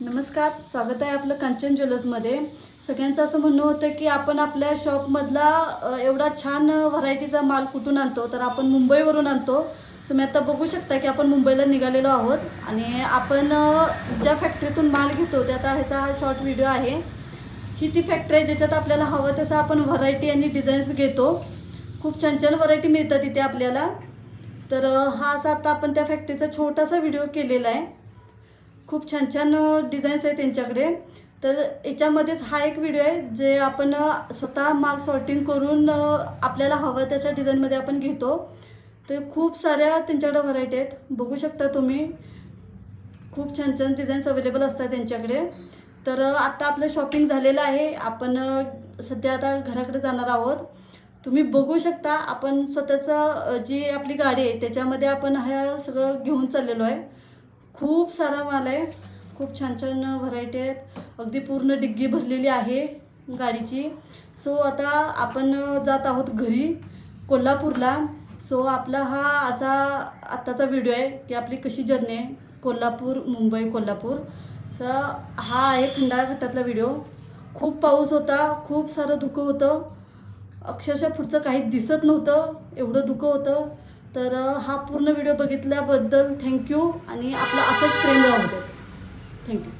नमस्कार स्वागत आहे आपलं कांचन ज्वेलर्समध्ये सगळ्यांचं असं म्हणणं होतं की आपण आपल्या शॉपमधला एवढा छान व्हरायटीचा माल कुठून आणतो? तर आपण मुंबईवरून आणतो. तुम्ही आता बघू शकता की आपण मुंबईला निघालेलो आहोत आणि आपण ज्या फॅक्टरीतून माल घेतो ते आता ह्याचा हा शॉर्ट व्हिडिओ आहे. ही ती फॅक्टरी आहे ज्याच्यात आपल्याला हवं तसं आपण व्हरायटी आणि डिझाईन्स घेतो. खूप छान छान व्हरायटी मिळतात इथे आपल्याला. तर हा असा आता आपण त्या फॅक्टरीचा छोटासा व्हिडिओ केलेला आहे. खूप छान छान डिझाईन्स आहे त्यांच्याकडे. तर याच्यामध्येच हा एक व्हिडिओ आहे जे आपण स्वतः माल सॉर्टिंग करून आपल्याला हवं त्याच्या डिझाईनमध्ये आपण घेतो. तर खूप साऱ्या त्यांच्याकडे व्हरायटी आहेत. बघू शकता तुम्ही. खूप छान छान डिझाईन्स अवेलेबल असतात त्यांच्याकडे. तर आता आपलं शॉपिंग झालेलं आहे. आपण सध्या आता घराकडे जाणार आहोत. तुम्ही बघू शकता आपण स्वतःचं जी आपली गाडी आहे त्याच्यामध्ये आपण हा सगळं घेऊन चाललेलो आहे. खूप सारा माल आहे. खूप छान छान व्हरायटी आहेत. अगदी पूर्ण डिग्गी भरलेली आहे गाडीची. सो आता आपण जात आहोत घरी कोल्हापूरला. सो आपला हा असा आत्ताचा व्हिडिओ आहे की आपली कशी जर्नी आहे? कोल्हापूर मुंबई कोल्हापूर. स हा आहे खंडाळा घाटातला व्हिडिओ खूप पाऊस होता खूप सारं धुकं होतं. अक्षरशः पुढचं काही दिसत नव्हतं. एवढं धुकं होतं. तर हा पूर्ण व्हिडिओ बघितल्याबद्दल थँक्यू आणि आपलं असंच प्रेम राहू देत थँक्यू.